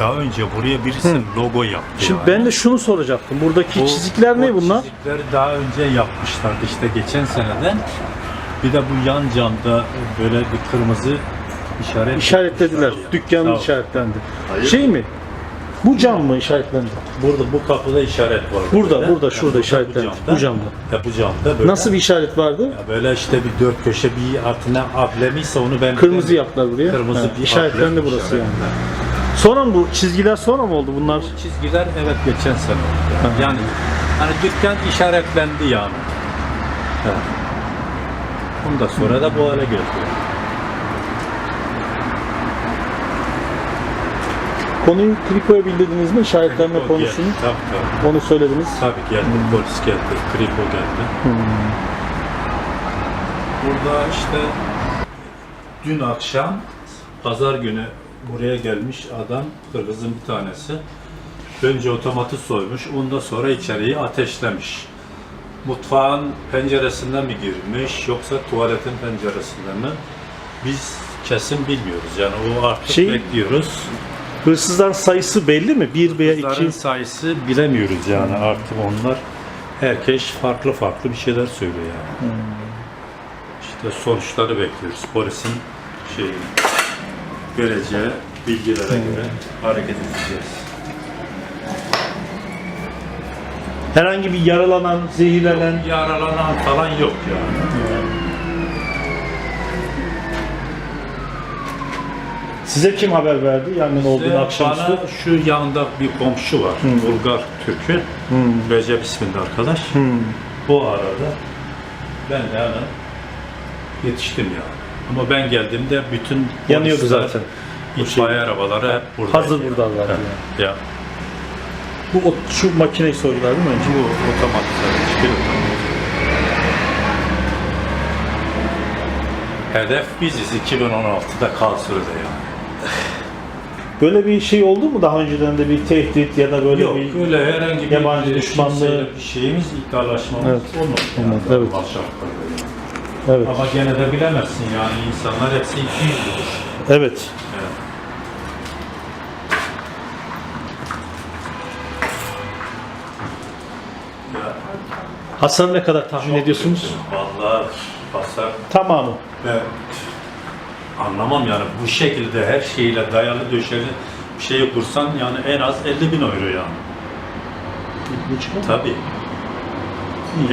daha önce buraya birisi logo yaptı. Şimdi yani. ben de şunu soracaktım. Buradaki Bu- çizikler ne o bunlar? Çizikleri daha önce yapmışlardı işte geçen seneden. Bir de bu yan camda böyle bir kırmızı işaret İşaretlediler. Dükkanın işaretlendi. Şey mi? Bu cam mı işaretlendi? Burada bu kapıda işaret var. Burada, böyle. burada, şurada bu işaretlendi. camda. Bu camda. Ya bu camda böyle. Nasıl bir işaret vardı? Ya böyle işte bir dört köşe bir altına ablemi ise onu ben Kırmızı yaptılar buraya. Kırmızı Ha, bir işaretlendi burası yani. işaretler. Sonra mı bu çizgiler sonra mı oldu bunlar? Bu çizgiler evet geçen sene oldu. Yani hani dükkan işaretlendi yani. Evet. Ondan sonra da bu hale geldi. Konuyu Kriko'ya bildirdiniz mi? İşaretlenme O konusunu. geldi, Tabii tabii. Onu söylediniz. Tabii geldi. Polis geldi. Kripo geldi. Burada işte dün akşam pazar günü buraya gelmiş adam Kırgız'ın bir tanesi. Önce otomatı soymuş, ondan sonra içeriği ateşlemiş. Mutfağın penceresinden mi girmiş yoksa tuvaletin penceresinden mi? Biz kesin bilmiyoruz yani o artık Şey- bekliyoruz. Hırsızların sayısı belli mi? Bir veya Kızların iki. sayısı bilemiyoruz yani artık onlar herkes farklı farklı bir şeyler söylüyor yani. İşte sonuçları bekliyoruz. Polisin şey vereceği bilgilere göre hareket edeceğiz. Herhangi bir yaralanan, zehirlenen. Yaralanan falan yok yani. Size kim haber verdi yangın olduğunu İşte akşamüstü? bana şu yanında bir komşu var. Bulgar Türk'ü. Recep isminde arkadaş. O arada ben de hemen yetiştim yani. Ama ben geldiğimde bütün Yanıyordu polisler, zaten. itfaiye arabaları hep burada. Hazır buradalar yani. Ya Bu o- şu makineyi soydular değil mi önce? bu hiçbir otomatik. Hedef biziz 2016'da Karlsruhe'de yani. Böyle bir şey oldu mu daha önceden de bir tehdit ya da böyle Yok bir öyle herhangi bir yabancı düşmanlığı- bir şeyimiz iddialaşmamız Evet. olmadı. Yani, Olmadı, evet. Evet. Ama gene de bilemezsin yani insanlar hepsi iki yüzlüdür. Evet. Evet. Ya, Hasar ne kadar tahmin çok ediyorsunuz? kötü. Vallahi hasar Tamamı. ben anlamam yani bu şekilde her şeyle dayalı döşeli bir şey kursan yani en az 50 bin euro yani. Tabii.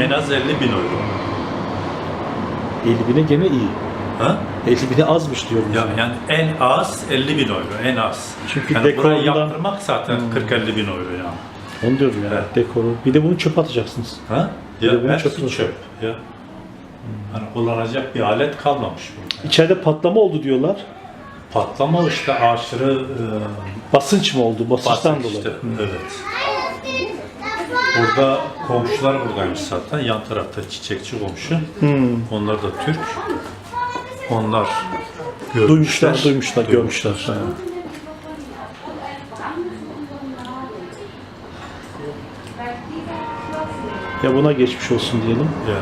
En az 50 bin euro. 50 bine gene iyi. Ha? 50 bine azmış diyorum. Ya, yani en az 50 bin euro, en az. Çünkü yani burayı dekorundan- yaptırmak zaten 40-50 bin euro yani. Onu diyorum ya. Evet. Dekoru. Bir de bunu çöpe atacaksınız. Ha? Bir de Ya hepsi çöpü var. çöp. Ya. Hani kullanacak bir alet kalmamış burada. İçeride patlama oldu diyorlar. Patlama işte aşırı e, Basınç mı oldu? Basınçtan basınç dolayı. işte. Evet. Burada komşular buradaymış zaten. Yan tarafta çiçekçi komşu. Hmm. Onlar da Türk. Onlar görmüşler. Duymuşlar, duymuşlar, görmüşler. Ha. Ya buna geçmiş olsun diyelim. Ya.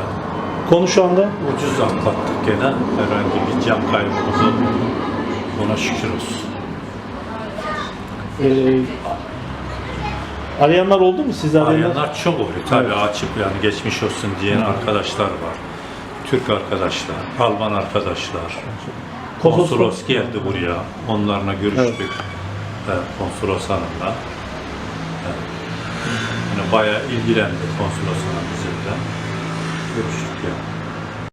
Konu şu anda Ucuz atlattık gene. Herhangi bir can kaybımız olmadı. Ona şükür olsun. e, arayanlar oldu mu siz arayanlar? Arayanlar çok oluyor. Tabii açıp yani geçmiş olsun diyen arkadaşlar var. Türk arkadaşlar, Alman arkadaşlar. Konsolos geldi buraya. Onlarla görüştük. Evet. konsolos hanımla. Evet. Yani bayağı ilgilendi konsolos hanım bizimle. Görüştük yani.